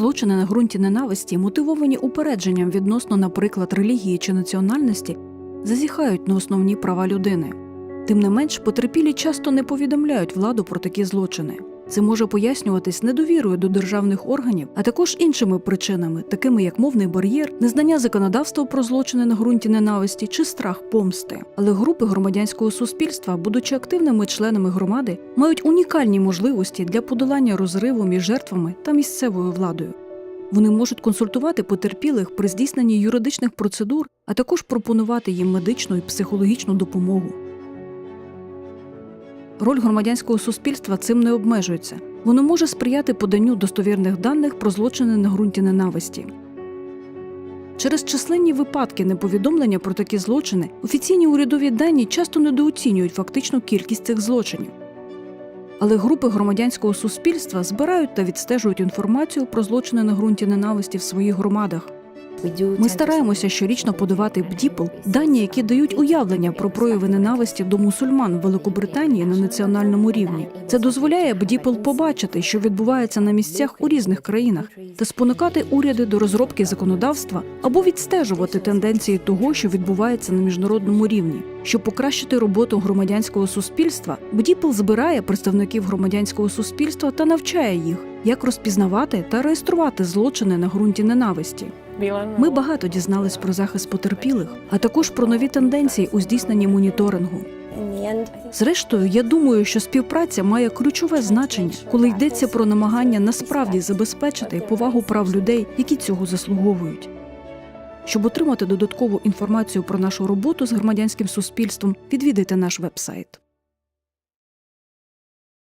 Злочини на ґрунті ненависті, мотивовані упередженням відносно, наприклад, релігії чи національності, зазіхають на основні права людини. Тим не менш, потерпілі часто не повідомляють владу про такі злочини. Це може пояснюватись недовірою до державних органів, а також іншими причинами, такими як мовний бар'єр, незнання законодавства про злочини на ґрунті ненависті чи страх помсти. Але групи громадянського суспільства, будучи активними членами громади, мають унікальні можливості для подолання розриву між жертвами та місцевою владою. Вони можуть консультувати потерпілих при здійсненні юридичних процедур, а також пропонувати їм медичну і психологічну допомогу. Роль громадянського суспільства цим не обмежується. Воно може сприяти поданню достовірних даних про злочини на ґрунті ненависті. Через численні випадки неповідомлення про такі злочини офіційні урядові дані часто недооцінюють фактичну кількість цих злочинів. Але групи громадянського суспільства збирають та відстежують інформацію про злочини на ґрунті ненависті в своїх громадах. Ми стараємося щорічно подавати БДІПЛ дані, які дають уявлення про прояви ненависті до мусульман в Великобританії на національному рівні. Це дозволяє БДІПЛ побачити, що відбувається на місцях у різних країнах, та спонукати уряди до розробки законодавства або відстежувати тенденції того, що відбувається на міжнародному рівні. Щоб покращити роботу громадянського суспільства, БДІПЛ збирає представників громадянського суспільства та навчає їх, як розпізнавати та реєструвати злочини на ґрунті ненависті. Ми багато дізнались про захист потерпілих, а також про нові тенденції у здійсненні моніторингу. Зрештою, я думаю, що співпраця має ключове значення, коли йдеться про намагання насправді забезпечити повагу прав людей, які цього заслуговують. Щоб отримати додаткову інформацію про нашу роботу з громадянським суспільством, відвідайте наш вебсайт.